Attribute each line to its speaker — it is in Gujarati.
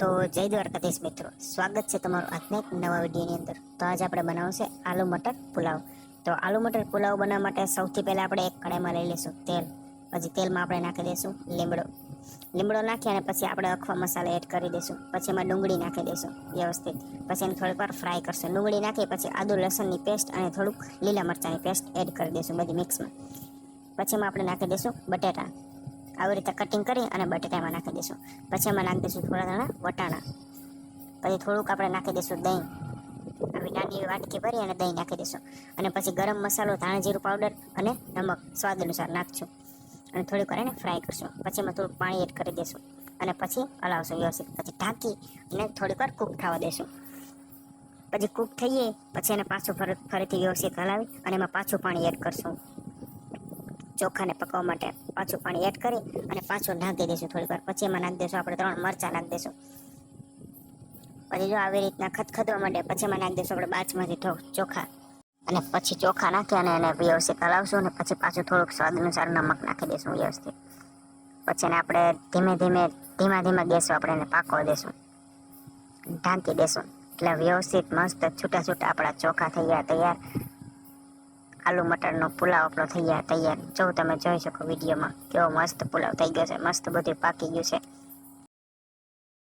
Speaker 1: તો જય દ્વારકાધીશ મિત્રો. સ્વાગત છે તમારું આજના એક નવા વિડીયોની અંદર. તો આજે આપણે બનાવશે આલુ મટર પુલાવ. તો આલુ મટર પુલાવ બનાવવા માટે સૌથી પહેલાં આપણે એક કડાઈમાં લઈ લઈશું તેલ. પછી તેલમાં આપણે નાખી દઈશું લીમડો. લીમડો નાખી અને પછી આપણે અખવા મસાલા એડ કરી દઈશું. પછી એમાં ડુંગળી નાખી દઈશું વ્યવસ્થિત. પછી એને થોડીક વાર ફ્રાય કરશું. ડુંગળી નાખી પછી આદુ લસણની પેસ્ટ અને થોડુંક લીલા મરચાંની પેસ્ટ એડ કરી દઈશું બધી મિક્સમાં પછી એમાં આપણે નાખી દઈશું બટેટા. આવી રીતે કટિંગ કરી અને બટેટામાં નાખી દઈશું. પછી એમાં નાખી દઈશું થોડા ઘણા વટાણા. પછી થોડુંક આપણે નાખી દઈશું દહીં. આવી નાની વાટકી ભરી અને દહીં નાખી દઈશું. અને પછી ગરમ મસાલો ધાણા જીરું પાવડર અને નમક સ્વાદ અનુસાર નાખશું. અને થોડીક વાર એને ફ્રાય કરશું. પછી એમાં થોડુંક પાણી એડ કરી દઈશું. અને પછી હલાવશું વ્યવસ્થિત. પછી ઢાંકી અને થોડીક વાર કૂક થવા દઈશું. પછી કૂક થઈએ, પછી એને પાછું ફરી, ફરીથી વ્યવસ્થિત હલાવી અને એમાં પાછું પાણી એડ કરશું. ચોખાને પકવવા માટે પાછું પાણી એડ કરી અને પાછું ઢાંકી દઈશું થોડીક વાર. પછી એમાં નાખી દઈશું આપણે ત્રણ મરચાં નાખી દઈશું. પછી જો આવી રીતના ખતખતવા માંડે, પછી એમાં નાખી દઈશું આપણે બાચમાંથી ચોખા. અને પછી ચોખા નાખી અને એને વ્યવસ્થિત હલાવશું અને પછી પાછું થોડુંક સ્વાદ અનુસાર નમક નાખી દઈશું વ્યવસ્થિત. પછી એને આપણે ધીમે ધીમે, ધીમા ધીમા ગેસ આપણે એને પાકવા દેશું ઢાંકી દેશું એટલે વ્યવસ્થિત મસ્ત છૂટા છૂટા આપણા ચોખા થઈ ગયા, તૈયાર. આલુ મટરનો પુલાવ આપણો થઈ ગયા તૈયાર. જો તમે જોઈ શકો વિડીયોમાં, કેવો મસ્ત પુલાવ થઈ ગયો છે, મસ્ત બધું પાકી ગયું છે.